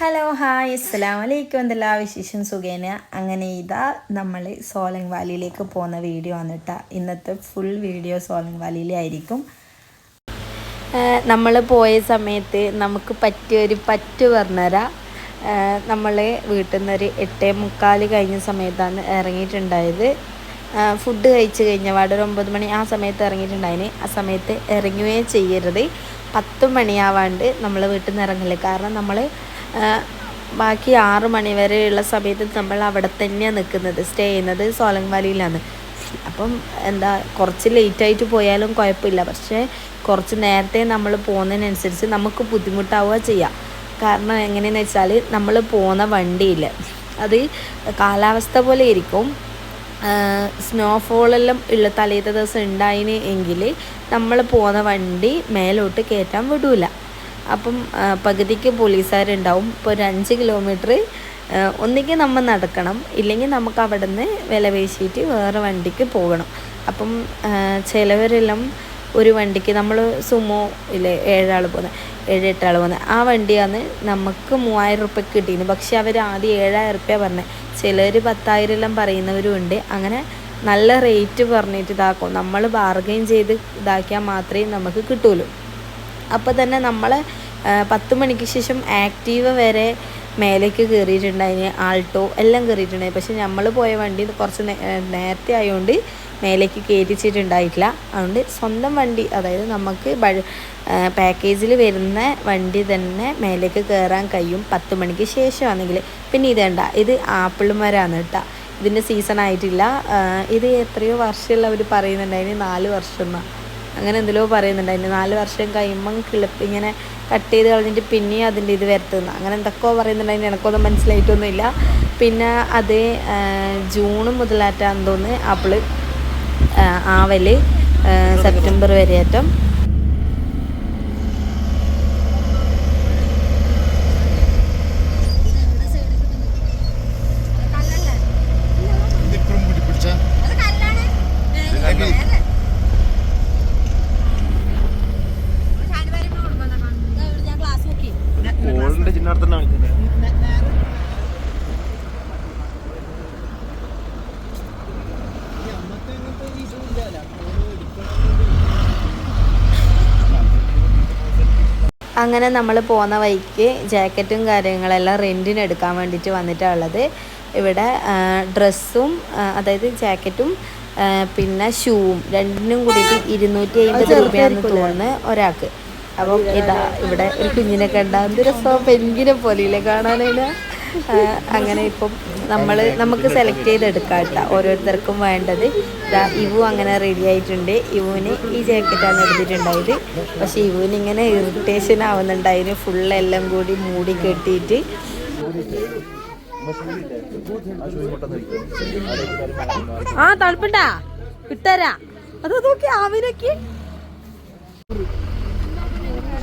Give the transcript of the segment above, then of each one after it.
Hello hi. അസ്സലാം വലൈക്കും എന്തെല്ലാ വിശേഷം? സുഖേന. അങ്ങനെ ഇതാ നമ്മൾ സോലങ് വാലിയിലേക്ക് പോകുന്ന വീഡിയോ ആണ് കേട്ടോ ഇന്നത്തെ ഫുൾ വീഡിയോ സോലങ് വാലിയിലെ ആയിരിക്കും നമ്മൾ പോയ സമയത്ത് നമുക്ക് പറ്റിയ ഒരു പറ്റ് പറഞ്ഞുതരാം നമ്മൾ വീട്ടിൽ നിന്ന് ഒരു എട്ടേ മുക്കാൽ കഴിഞ്ഞ സമയത്താണ് ഇറങ്ങിയിട്ടുണ്ടായത്. ഫുഡ് കഴിച്ച് കഴിഞ്ഞ പാട് ഒരു ഒമ്പത് മണി ആ സമയത്ത് ഇറങ്ങിയിട്ടുണ്ടായിന്. ആ സമയത്ത് ഇറങ്ങുകയും ചെയ്യരുത്. പത്ത് മണിയാവാണ്ട് നമ്മൾ വീട്ടിൽ നിന്ന് ഇറങ്ങില്ല കാരണം നമ്മൾ ബാക്കി ആറ് മണി വരെയുള്ള സമയത്ത് നമ്മൾ അവിടെ തന്നെയാണ് നിൽക്കുന്നത്. സ്റ്റേ ചെയ്യുന്നത് സോലങ് വാലിയിലാണ് അപ്പം എന്താ കുറച്ച് ലേറ്റായിട്ട് പോയാലും കുഴപ്പമില്ല. പക്ഷേ കുറച്ച് നേരത്തെ നമ്മൾ പോകുന്നതിനനുസരിച്ച് നമുക്ക് ബുദ്ധിമുട്ടാവുക ചെയ്യാം. കാരണം എങ്ങനെയെന്ന് വെച്ചാൽ നമ്മൾ പോകുന്ന വണ്ടിയിൽ അത് കാലാവസ്ഥ പോലെ ഇരിക്കും. സ്നോഫോളെല്ലാം ഉള്ള തലേത്ത ദിവസം ഉണ്ടായിന് എങ്കിൽ നമ്മൾ പോകുന്ന വണ്ടി മേലോട്ട് കയറ്റാൻ വിടൂല. അപ്പം പകുതിക്ക് പോലീസുകാരുണ്ടാവും. ഇപ്പോൾ ഒരു അഞ്ച് കിലോമീറ്റർ ഒന്നുകിൽ നമ്മൾ നടക്കണം. ഇല്ലെങ്കിൽ നമുക്ക് അവിടെ നിന്ന് വില വീശിയിട്ട് വേറെ വണ്ടിക്ക് പോകണം. അപ്പം ചിലവരെല്ലാം ഒരു വണ്ടിക്ക് നമ്മൾ സുമോ ഇല്ലേ ഏഴാൾ പോകുന്നത് ഏഴ് എട്ടാൾ പോകുന്നത്. ആ വണ്ടിയാണ് നമുക്ക് മൂവായിരം റുപ്യ കിട്ടിയിരുന്നു പക്ഷെ അവർ ആദ്യം ഏഴായിരം റുപ്യ പറഞ്ഞത് ചിലർ പത്തായിരം എല്ലാം പറയുന്നവരും ഉണ്ട്. അങ്ങനെ നല്ല റേറ്റ് പറഞ്ഞിട്ട് ഇതാക്കും. നമ്മൾ ബാർഗെയിൻ ചെയ്ത് ഇതാക്കിയാൽ മാത്രമേ നമുക്ക് കിട്ടുള്ളൂ അപ്പോൾ തന്നെ നമ്മളെ പത്ത് മണിക്ക് ശേഷം ആക്റ്റീവ് വരെ മേലേക്ക് കയറിയിട്ടുണ്ടായിന് ആൾട്ടോ എല്ലാം കയറിയിട്ടുണ്ടായി പക്ഷെ നമ്മൾ പോയ വണ്ടി കുറച്ച് നേരത്തെ ആയതുകൊണ്ട് മേലേക്ക് കയറ്റിച്ചിട്ടുണ്ടായിട്ടില്ല അതുകൊണ്ട് സ്വന്തം വണ്ടി അതായത് നമുക്ക് പാക്കേജിൽ വരുന്ന വണ്ടി തന്നെ മേലേക്ക് കയറാൻ കഴിയും പത്ത് മണിക്ക് ശേഷമാണെങ്കിൽ പിന്നെ ഇതേണ്ട ഇത് ആപ്പിൾ മരമാണ് കേട്ടോ. ഇതിന്റെ സീസൺ ആയിട്ടില്ല. ഇത് എത്രയോ വർഷമുള്ളവർ പറയുന്നുണ്ടായിന് നാല് വർഷം എന്നാണ് അങ്ങനെ എന്തെല്ലോ പറയുന്നുണ്ട്. അതിന് നാല് വർഷം കഴിയുമ്പം കിളിപ്പ് ഇങ്ങനെ കട്ട് ചെയ്ത് കളഞ്ഞിട്ട് പിന്നെയും അതിന്റെ ഇത് വരുത്തുന്ന. അങ്ങനെ എന്തൊക്കെയോ പറയുന്നുണ്ട്. അതിന് എനിക്കൊന്നും മനസ്സിലായിട്ടൊന്നുമില്ല. പിന്നെ അത് ജൂൺ മുതലാറ്റാന്ന് തോന്നുന്നു ആപ്പിൾ ആവൽ സെപ്റ്റംബർ വരെ ഓളിന്റെ ചിഹ്നാർത്ഥം അങ്ങനെ നമ്മൾ പോകുന്ന വഴിക്ക് ജാക്കറ്റും കാര്യങ്ങളെല്ലാം റെന്റിന് എടുക്കാൻ വേണ്ടിയിട്ട് വന്നിട്ടുള്ളത് ഇവിടെ ഡ്രസ്സും അതായത് ജാക്കറ്റും പിന്നെ ഷൂവും രണ്ടിനും കൂടിയിട്ട് ഇരുന്നൂറ്റി അമ്പത് രൂപയാണെന്ന് തോന്നുന്നു ഒരാൾക്ക്. അപ്പം ഇതാ ഇവിടെ ഒരു കുഞ്ഞിനെ കണ്ട എന്ത് രസം പെൻകിനെ പോലെയില്ലേ കാണാനില്ല അങ്ങനെ ഇപ്പം നമ്മൾ നമുക്ക് സെലക്ട് ചെയ്തെടുക്കാം കേട്ടോ ഓരോരുത്തർക്കും വേണ്ടത്. ഇതാ ഇവു അങ്ങനെ റെഡി ആയിട്ടുണ്ട്. ഇവുവിന് ഈ ജാക്കറ്റാണ് എടുത്തിട്ടുണ്ടായത്. പക്ഷേ ഇവുവിന് ഇങ്ങനെ ഇറിറ്റേഷൻ ആവുന്നുണ്ടായിരുന്നു. ഫുള്ളെല്ലാം കൂടി മൂടി കെട്ടിയിട്ട്. ആ തണുപ്പുണ്ടാ? ഇട്ടരാ. അത് നോക്കി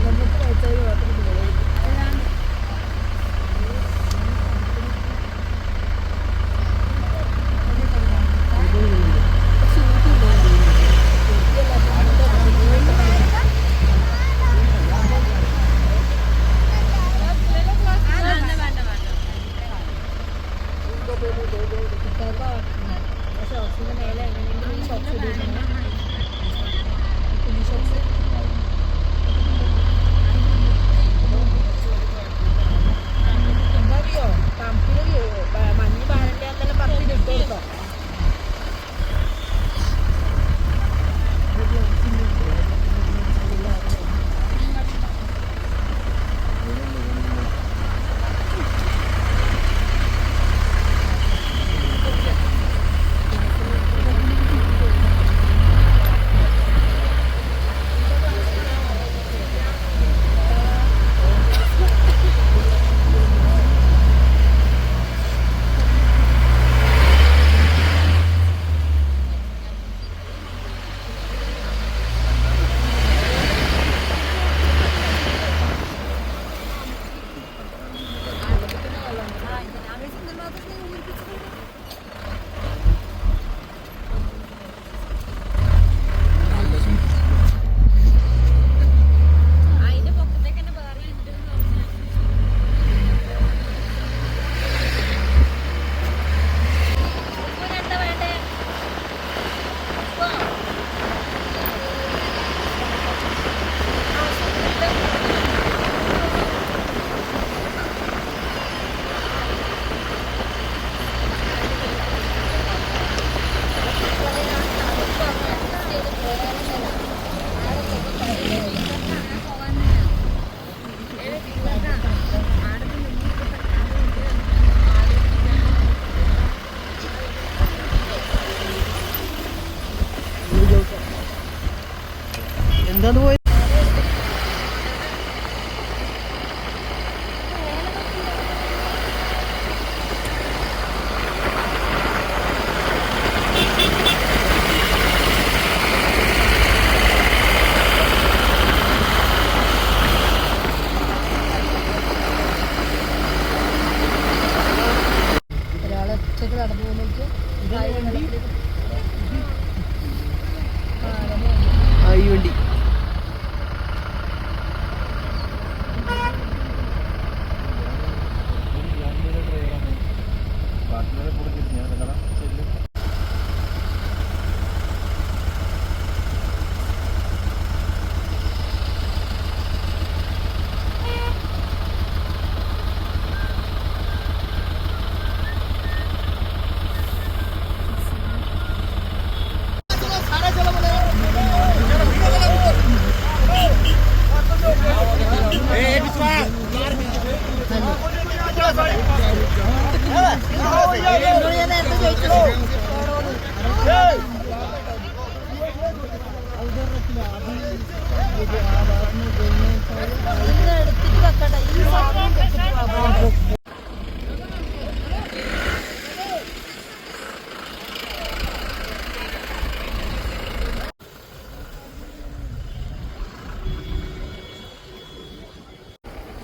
നമുക്ക് വെച്ചാൽ മാത്രം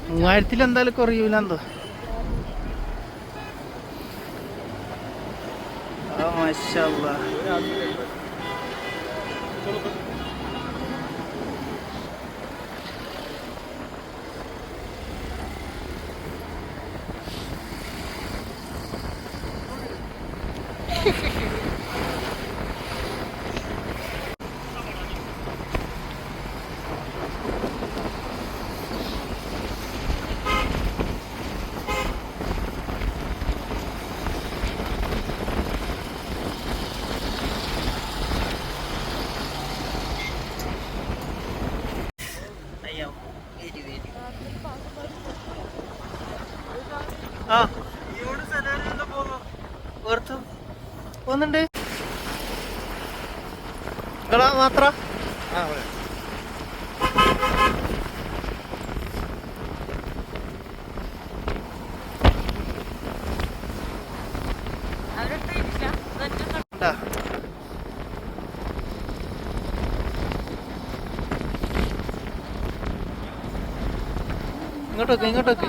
മൂവായിരത്തിൽ എന്തായാലും കുറയൂല എന്തോ ആ മാഷാ ആ ഓർത്തു പോകുന്നുണ്ട് നിങ്ങളാ മാത്ര. ഇങ്ങോട്ടൊക്കെ ഇങ്ങോട്ടൊക്കെ.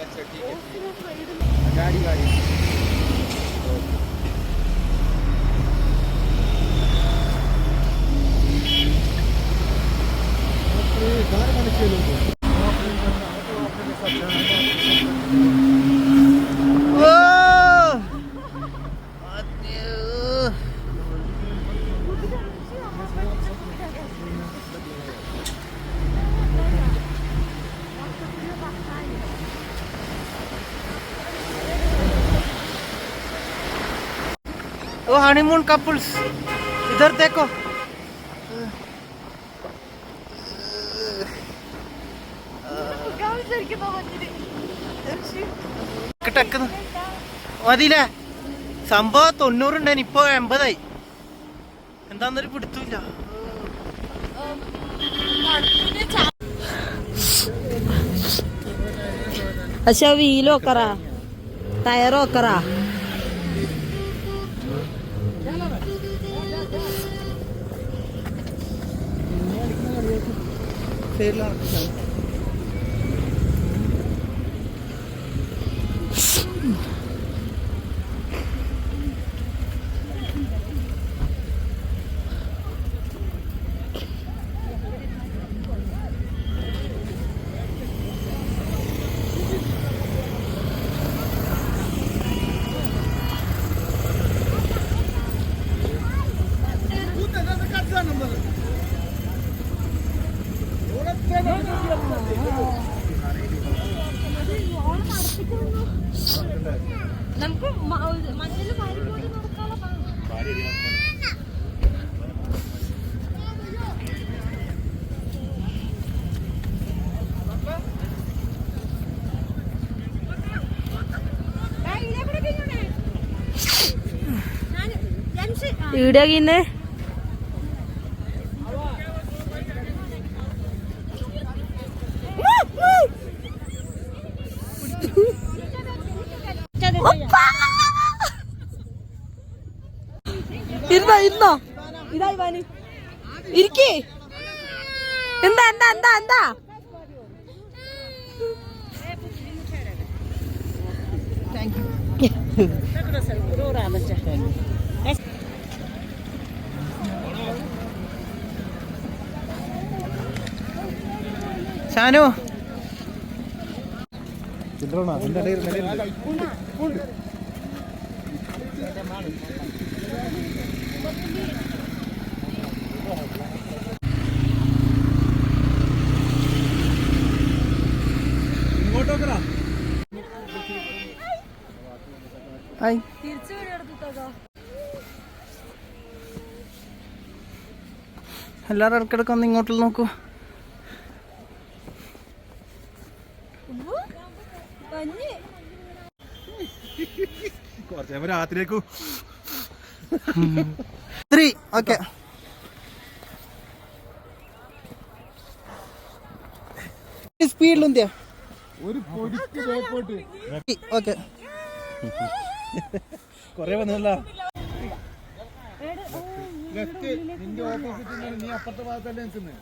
अच्छा ठीक है गाड़ी गाड़ी घर बन के लोग ओ हनीमून कपल्स इधर देखो ടക്ക് മതിയില്ലേ സംഭവം തൊണ്ണൂറുണ്ടായിന് ഇപ്പൊ എൺപതായി എന്താന്നൊരു പിടുത്തില്ല പക്ഷെ വീലോ കറ ਫੇਰ ਲਾ ਕੇ ഈടാകിന്ന് ഇരുന്നോ ഇരുന്നോ? ഇതായി വാനി ഇരിക്കേ. എന്താ എന്താ എന്താ എന്താ? താങ്ക് ചില്ലറ അതിന്റെ എല്ലാരും ഹായ് എല്ലാവരും ഇടയ്ക്കിടയ്ക്ക് ഒന്ന് ഇങ്ങോട്ട് നോക്കൂ. രാത്രിയേക്കു. ത്രീ ഓക്കെ സ്പീഡിലുന്തിയാ ഒരു പൊടിക്ക് ബേക്കോട്ട് ഓക്കെ കൊറേ വന്നല്ല ലെഫ്റ്റ് നിന്റെ ഓപ്പോസിറ്റ് നീ അപ്പുറത്തെ ഭാഗത്തല്ലേ നിൽക്കുന്നത്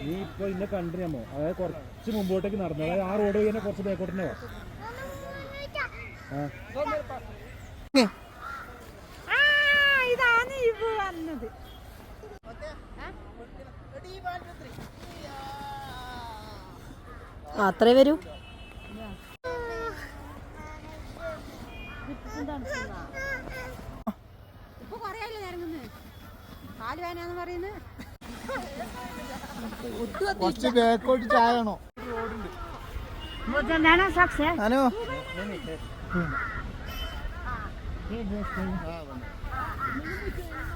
നീ ഇപ്പൊ ഇന്നെ കണ്ടിനമോ അതായത് കുറച്ച് മുമ്പോട്ടേക്ക് നടന്നു. അതായത് ആ റോഡ് കഴിഞ്ഞാൽ കുറച്ച് ബേക്കോട്ടിനെ വാ. ഇതാണ് ഇവ വന്നത്. അത്രേ വരൂ. കാൽ വേനാന്ന് പറയുന്നത്. കുറച്ച് ബേക്കോട്ട് ചായണോ അനു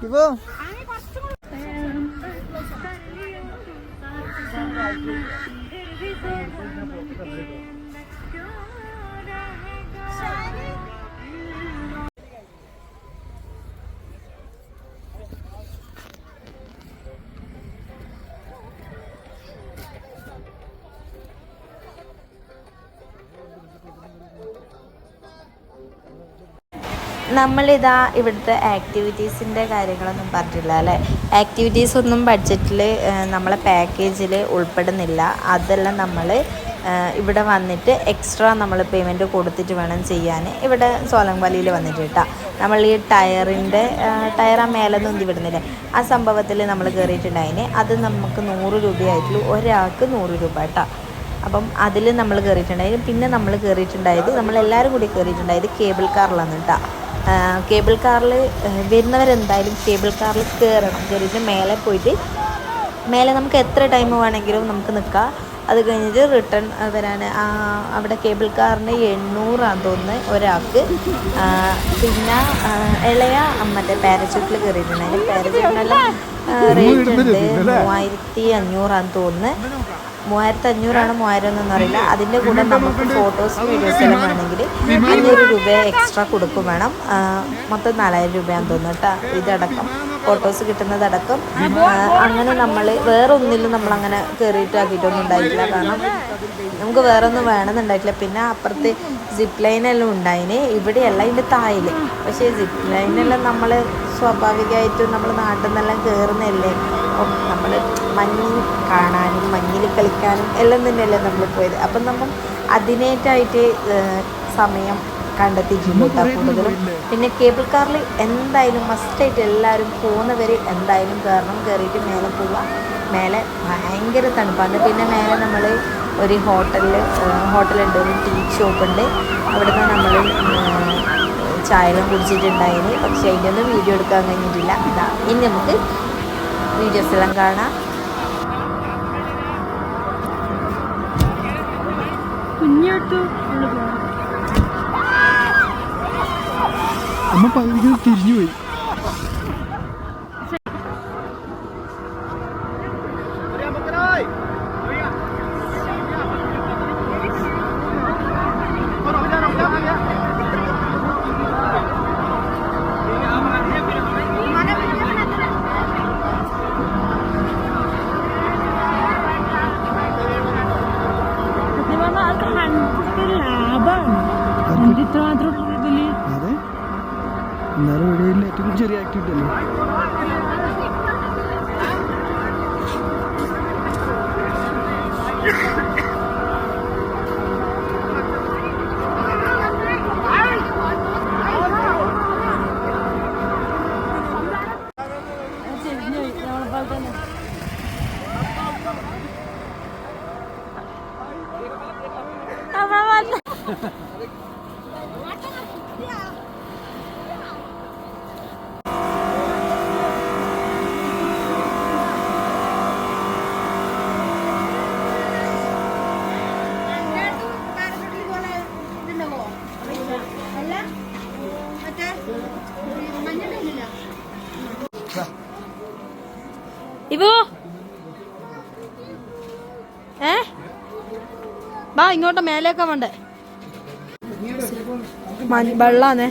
ഇവോ? നമ്മളിതാ ഇവിടുത്തെ ആക്ടിവിറ്റീസിന്റെ കാര്യങ്ങളൊന്നും പറഞ്ഞില്ല അല്ലേ? ആക്ടിവിറ്റീസ് ഒന്നും ബഡ്ജറ്റിൽ നമ്മളെ പാക്കേജിൽ ഉൾപ്പെടുന്നില്ല. അതെല്ലാം നമ്മൾ ഇവിടെ വന്നിട്ട് എക്സ്ട്രാ നമ്മൾ പേയ്മെന്റ് കൊടുത്തിട്ട് വേണം ചെയ്യാൻ ഇവിടെ സോലങ്വാലിയിൽ വന്നിട്ട് കേട്ടോ നമ്മൾ ഈ ടയറിന്റെ ടയർ ആ മേലെ നിന്ന് വിടുന്നില്ലേ. ആ സംഭവത്തിൽ നമ്മൾ കയറിയിട്ടുണ്ടായിന് അത് നമുക്ക് നൂറ് രൂപയായിട്ടുള്ളൂ. ഒരാൾക്ക് നൂറ് രൂപ കേട്ടോ അപ്പം അതിൽ നമ്മൾ കയറിയിട്ടുണ്ടായിരുന്നു പിന്നെ നമ്മൾ കയറിയിട്ടുണ്ടായത് നമ്മളെല്ലാവരും കൂടി കയറിയിട്ടുണ്ടായത് കേബിൾ കാറിലാണ് കേട്ടോ കേബിൾ കാറിൽ വരുന്നവരെന്തായാലും കേബിൾ കാറിൽ കയറണം കയറിയിട്ട് മേലെ പോയിട്ട് മേലെ നമുക്ക് എത്ര ടൈം വേണമെങ്കിലും നമുക്ക് നിൽക്കാം അത് കഴിഞ്ഞിട്ട് റിട്ടേൺ വരാൻ ആ, അവിടെ കേബിൾ കാറിന് എണ്ണൂറാണ് തോന്നുന്നത് ഒരാൾക്ക്. പിന്നെ ഇളയ മറ്റേ പാരച്യൂട്ടിൽ കയറിയിട്ടുണ്ടായിരുന്നു പാരച്യൂട്ടിനെല്ലാം റേറ്റ് ഉണ്ട്. മൂവായിരത്തി അഞ്ഞൂറാന്ന് തോന്നുന്നു. മൂവായിരത്തി അഞ്ഞൂറാണ് മൂവായിരം എന്നൊന്നും അറിയില്ല. അതിന്റെ കൂടെ നമുക്ക് ഫോട്ടോസ് വീഡിയോസ് എല്ലാം വേണമെങ്കിൽ അഞ്ഞൂറ് രൂപ എക്സ്ട്രാ കൊടുക്കും വേണം. മൊത്തം നാലായിരം രൂപയാന്ന് തോന്നുന്നു കേട്ടോ. ഇതടക്കം ഫോട്ടോസ് കിട്ടുന്നതടക്കം. അങ്ങനെ നമ്മൾ വേറെ ഒന്നിലും നമ്മൾ അങ്ങനെ കയറിയിട്ടാക്കിയിട്ടൊന്നും ഉണ്ടായിട്ടില്ല. കാരണം നമുക്ക് വേറെ ഒന്നും വേണമെന്നുണ്ടായിട്ടില്ല. പിന്നെ അപ്പുറത്ത് സിപ്പ് ലൈനെല്ലാം ഉണ്ടായിന്. ഇവിടെയല്ല ഇതിന്റെ തായിൽ പക്ഷേ സിപ്പ് ലൈനെല്ലാം നമ്മൾ സ്വാഭാവികമായിട്ടും നമ്മൾ നാട്ടിൽ നിന്നെല്ലാം കയറുന്നതല്ലേ അപ്പം നമ്മൾ മഞ്ഞിൽ കാണാനും മഞ്ഞിൽ കളിക്കാനും എല്ലാം തന്നെയല്ലേ നമ്മൾ പോയത്. അപ്പം നമ്മൾ അതിനേറ്റായിട്ട് സമയം കണ്ടെത്തിയിട്ടുണ്ട് കൂടുതലും. പിന്നെ കേബിൾ കാറിൽ എന്തായാലും മസ്റ്റായിട്ട് എല്ലാവരും പോകുന്നവർ എന്തായാലും കയറണം കയറിയിട്ട് മേലെ പോവുക മേലെ ഭയങ്കര തണുപ്പാണ് പിന്നെ മേലെ നമ്മൾ ഒരു ഹോട്ടലിൽ ഹോട്ടലുണ്ട് ഒരു ടീ ഷോപ്പുണ്ട്. അവിടുന്ന് നമ്മൾ ചായയെല്ലാം കുടിച്ചിട്ടുണ്ടായിന്. പക്ഷേ അതിന്റെ ഒന്നും വീഡിയോ എടുക്കാൻ കഴിഞ്ഞിട്ടില്ല. ഇതാ ഇനി നമുക്ക് വീഡിയോസ് എല്ലാം കാണാം. അമ്മ പകുതി തിരിഞ്ഞു പോയി അതെ എന്നാലും ഇവിടെ ഏറ്റവും ചെറിയ ആക്ടിവിറ്റി അല്ലേ പാരഷൂട്ടിൽ പോലെ ഇതുണ്ടാവോ അല്ല മറ്റേ മഞ്ഞളുടെ ഉള്ളിലാ ഇവോ ഏ ഇങ്ങോട്ട് മേലേക്കാ വേണ്ടേ വെള്ളാന്നേ.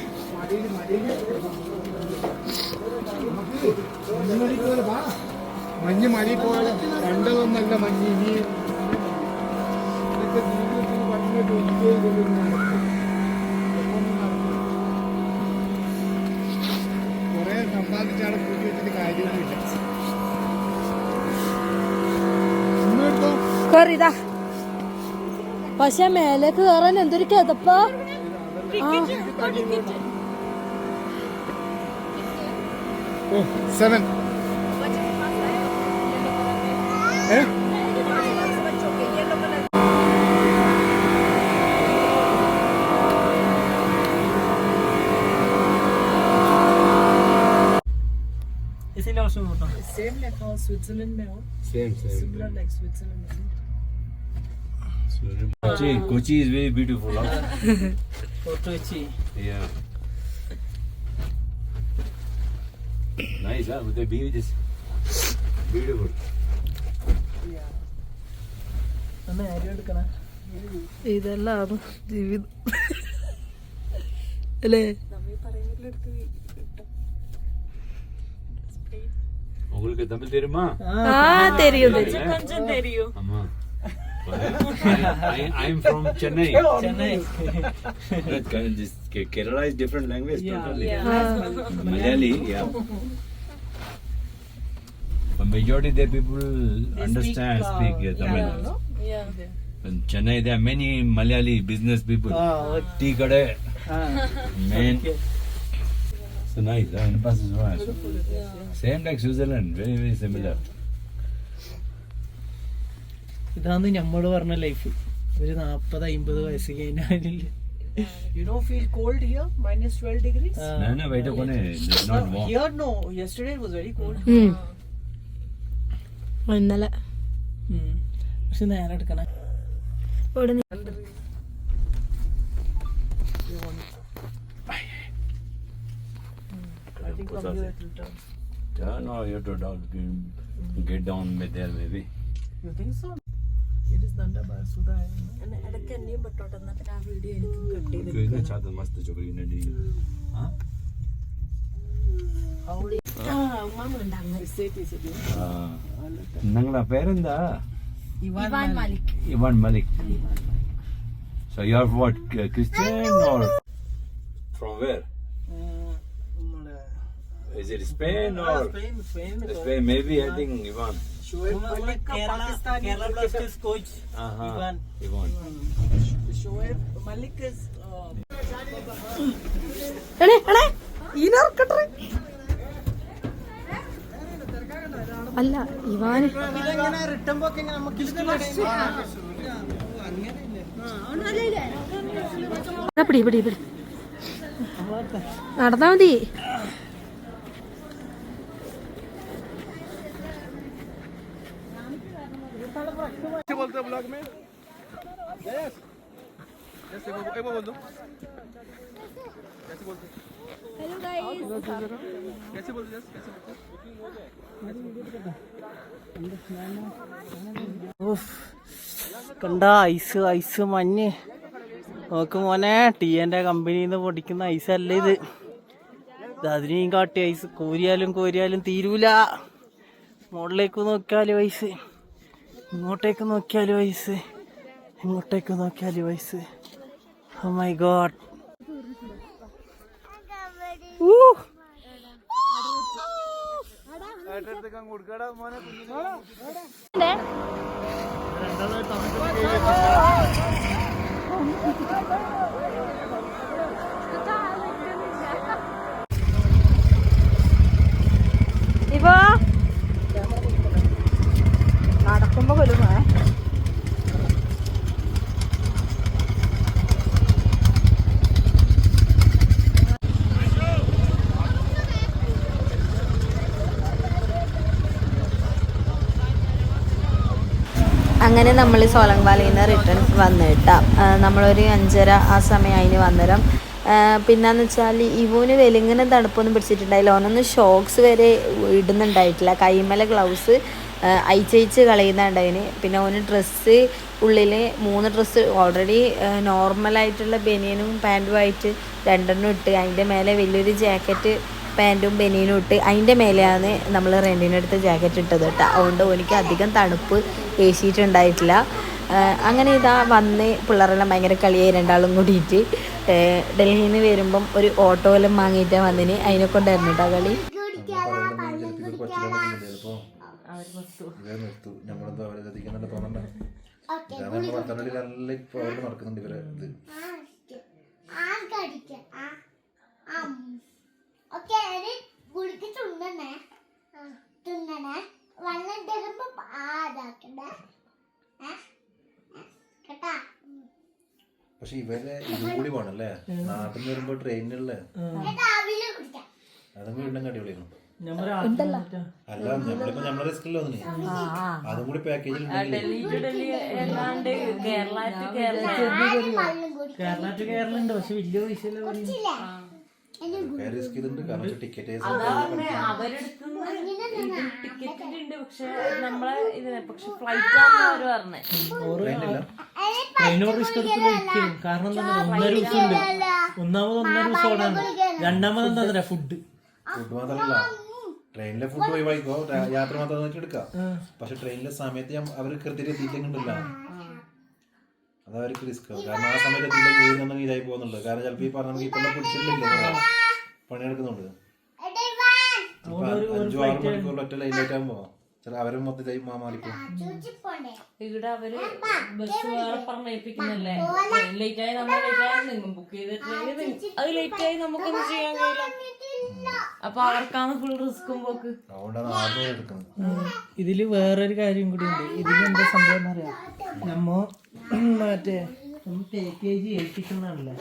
മഞ്ഞ് മരി പോലെ കണ്ടതൊന്നല്ല മഞ്ഞ്. ഇനി. കുറേ സമ്പാദിച്ചാണ് കൂട്ടി വെച്ചിട്ട് കാര്യമൊന്നുമില്ല. കേറിതാ പക്ഷെ മേലേക്ക് കയറാൻ എന്തൊരു കിതപ്പാ ഓ സെവൻ ഏ इसीलिए उसमें होता Same like how Switzerland में हो same same similar like Switzerland में Kochi, Kochi is very beautiful. Huh? Kochi. Yeah. Nice, huh? With the beaches. Beautiful. ഇതെല്ലാം ജീവിതം അല്ലേ உங்களுக்கு தமிழ் தெரியுமா தெரியும் தெரியும் கொஞ்சம் தெரியும் ஆமா I, I, am from Chennai. Chennai. this, Kerala is different language yeah. totally. Yeah. Uh, Malayali, yeah. But majority of the people they understand, speak, speak uh, Tamil. Yeah. yeah. In Chennai, there are many Malayali business people. Oh, okay. Tea kade. Main. Okay. So nice. I mean, the bus is nice. Same like Switzerland. Very, very similar. Yeah. ഇതാന്ന് നമ്മൾ പറഞ്ഞ life ഒരു നാപ്പത് അമ്പത് വയസ്സ് കഴിഞ്ഞാലില്ല hmm. ഇന്നലെ. പക്ഷെ നേരെ it is Nanda Basudha ഇടയ്ക്ക് എന്നെയും പെട്ടോട്ടെ എന്നാ പിന്നെ ആ വീഡിയോ എനിക്കും കട്ട് ചെയ്ത് Because it's a mast chokri na di. Huh? how old is നിങ്ങളെ പേരെന്താ Ivan Malik Ivan Malik. So you are what, uh, Christian or from where? നമ്മുടെ Is it Spain or Spain Spain Spain? Maybe I think Ivan. അല്ല Ivan ഇവിടെ ഇവിടെ ഇവിടെ നടന്നാ മതി. Shoaib बोलते ब्लॉग में बोलते ഇതിനിറക്കട്ടെ. അല്ല ഇവാന് ഇതെങ്ങനെ റിട്ടേൺ कैसे बोलते हेलो गाइस कैसे बोलते പിടി कैसे बोलते കണ്ട ഐസ് ഐസ് മഞ്ഞ്. നോക്ക് മോനെ ടി എന്റെ കമ്പനിയിൽ നിന്ന് പൊടിക്കുന്ന ഐസ് ഇത്. ഇത് അതിനെയും കാട്ടി ഐസ്. കോരിയാലും കോരിയാലും തീരൂല. മുകളിലേക്ക് നോക്കിയാലും ഐസ്. ഇങ്ങോട്ടേക്ക് നോക്കിയാൽ വയസ്സ്? ഇങ്ങോട്ടേക്ക് നോക്കിയാൽ വയസ്സ്? ഓ മൈ ഗോഡ് ഇവ നടക്കുമ്പോ കൊല്ലുമേ അങ്ങനെ നമ്മൾ സോലങ്വാലയിൽ നിന്ന് റിട്ടേൺ വന്നിട്ടാ നമ്മളൊരു അഞ്ചര ആ സമയം അതിന് വന്നേരം. പിന്നെന്ന് വെച്ചാൽ ഇവന് വെലിങ്ങനെ തണുപ്പൊന്നും പിടിച്ചിട്ടുണ്ടായില്ല. ഓനൊന്ന് ഷോക്സ് വരെ ഇടുന്നുണ്ടായിട്ടില്ല. കൈമല ഗ്ലൗസ് അയച്ചയച്ച് കളയുന്നുണ്ടായിന്. പിന്നെ ഓന് ഡ്രസ്സ് ഉള്ളിൽ മൂന്ന് ഡ്രസ്സ് ഓൾറെഡി നോർമലായിട്ടുള്ള ബനിയനും പാന്റും ആയിട്ട് രണ്ടെണ്ണം ഇട്ട് അതിന്റെ മേലെ വലിയൊരു ജാക്കറ്റ് പാന്റും ബനിയനും ഇട്ട് അതിന്റെ മേലെയാണ് നമ്മൾ റെന്റിനെടുത്ത് ജാക്കറ്റ് ഇട്ടത് കേട്ടോ അതുകൊണ്ട് എനിക്ക് അധികം തണുപ്പ് ഏശിയിട്ടുണ്ടായിട്ടില്ല. അങ്ങനെ ഇതാ വന്ന് പിള്ളേരെല്ലാം ഭയങ്കര കളിയായി രണ്ടാളും കൂടിയിട്ട്. ഡൽഹിയിൽ നിന്ന് വരുമ്പം ഒരു ഓട്ടോയിലും വാങ്ങിയിട്ടാണ് വന്നിന്. അതിനെ കൊണ്ടായിരുന്നു കേട്ടോ കളി. നിർത്തു. നമ്മളെന്തോ അവരെ ചതിക്കുന്നുണ്ട് തോന്നണ്ട? ഇതാണ് നമ്മുടെ പത്തനംതിട്ടയിൽ നല്ല ഇപ്പൊ അവിടെ നടക്കുന്നുണ്ട് ഇവരെ ഇത്. പക്ഷെ ഇവരെ ഇതും കൂടി പോണല്ലേ നാട്ടിൽ നിന്ന് വരുമ്പോ ട്രെയിനിലല്ലേ അതും വീണ്ടും അടിപൊളിയാണ് നമ്മുടെ അല്ല നമ്മളിപ്പോ നമ്മളെ അതും കൂടി പാക്കേജിൽ വെള്ളം കുടിക്കാം കേരള ടു കേരള ഉണ്ട് പക്ഷെ വലിയ പൈസ അല്ല പറയുന്നത് റിസ്ക് കാരണം ടിക്കറ്റ് ടിക്കറ്റ് ഉണ്ട്. പക്ഷെ നമ്മളെ ഇതിനെ പക്ഷെ ഫ്ലൈറ്റ് ആണെന്ന് അവർ പറഞ്ഞേ. ട്രെയിനില്ല ട്രെയിനോട് റിസ്ക് എടുത്ത് കാരണം എന്താ ഒന്നര ദിവസം ഉണ്ട്. ഒന്നാമത് ഒന്നര ദിവസം ഓടാണ് രണ്ടാമത് എന്താ പറയാ ഫുഡ് ഫുഡ് മാത്രമല്ല ട്രെയിനിലെ ഫുഡ് ഒഴിവായിക്കോ യാത്ര മാത്രം നോക്കി എടുക്കാം. പക്ഷെ ട്രെയിനിലെ സമയത്ത് ഞാൻ അവർ കൃത്യമായിട്ട് എത്തിയിട്ടുണ്ടല്ലോ അതവർക്ക് അവർക്ക് റിസ്ക് കാരണം ആ സമയത്ത് എത്തിയില്ലെങ്കിൽ വീഴുന്നുണ്ടെങ്കിൽ ഇതായി പോകുന്നുണ്ട്. കാരണം ചിലപ്പോൾ ഈ പറഞ്ഞ നമുക്ക് ഇപ്പൊ പിടിച്ചിട്ടില്ല പണിയെടുക്കുന്നുണ്ട്. അഞ്ചു ആറ് മണിക്കൂർ ഒറ്റ ലൈനായിട്ട് ആകുമ്പോ ചില അവരും മൊത്തം മാമാലിക്കും ചൂച്ചിപ്പോണ്ടേ ഇവിടെ അവർ ബസ്സുകാരെ പറഞ്ഞേപ്പിക്കുന്നല്ലേ ലേറ്റ് ആയി നമ്മൾ ലേറ്റ് ആയി നിങ്ങും ബുക്ക് ചെയ്ത ട്രെയിൻ അത് ലേറ്റ് ആയി നമുക്കൊന്നും ചെയ്യാൻ കഴിയില്ല. അപ്പൊ അവർക്കാണ് ഫുൾ റിസ്ക്കും പോക്ക്? ഇതിൽ വേറൊരു കാര്യം കൂടി ഉണ്ട്. ഇതിൽ എന്താ സംഭവം എന്നറിയാം നമ്മ മറ്റേ പാക്കേജ് ഏൽപ്പിക്കുന്നതാണല്ലേ?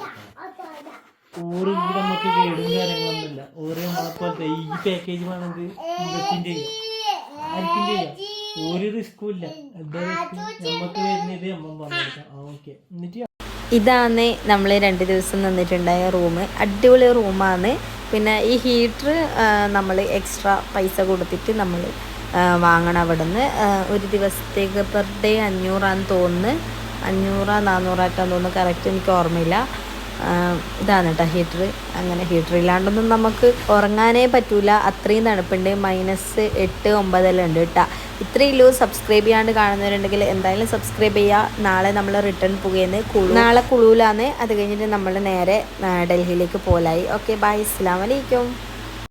ഓറ് ഇവിടെ നമുക്ക് കേടും കാര്യങ്ങളൊന്നുമില്ല. ഓറ് നമ്മളെ പോലത്തെ ഈ പാക്കേജ് വേണമെങ്കിൽ ആർക്കും ചെയ്യാം ഒരു റിസ്കും ഇല്ല. നമുക്ക് വരുന്നത് ഓക്കെ എന്നിട്ട് ഇതാണ് നമ്മൾ രണ്ട് ദിവസം നിന്നിട്ടുണ്ടായ റൂം അടിപൊളി റൂമാണ് പിന്നെ ഈ ഹീറ്റർ നമ്മൾ എക്സ്ട്രാ പൈസ കൊടുത്തിട്ട് നമ്മൾ വാങ്ങണം അവിടെ നിന്ന് ഒരു ദിവസത്തേക്ക് പെർ ഡേ അഞ്ഞൂറാന്ന് തോന്നുന്നു. അഞ്ഞൂറാ നാന്നൂറായിട്ടാന്ന് തോന്നുന്നു. കറക്റ്റ് എനിക്ക് ഓർമ്മയില്ല. ഇതാണ് കേട്ടോ ഹീറ്റർ. അങ്ങനെ ഹീറ്റർ ഇല്ലാണ്ടൊന്നും നമുക്ക് ഉറങ്ങാനേ പറ്റൂല. അത്രയും തണുപ്പുണ്ട്. മൈനസ് എട്ട് ഒമ്പതെല്ലാം ഉണ്ട് കേട്ടോ ഇത്രയും ലൂ സബ്സ്ക്രൈബ് ചെയ്യാണ്ട് കാണുന്നവരുണ്ടെങ്കിൽ എന്തായാലും സബ്സ്ക്രൈബ് ചെയ്യുക നാളെ നമ്മൾ റിട്ടേൺ പോകുന്നത് കുളു നാളെ കുളൂലാന്ന്. അത് കഴിഞ്ഞിട്ട് നമ്മൾ നേരെ ഡൽഹിയിലേക്ക് പോലായി. ഓക്കെ ബൈ അസ്സാം വലൈക്കും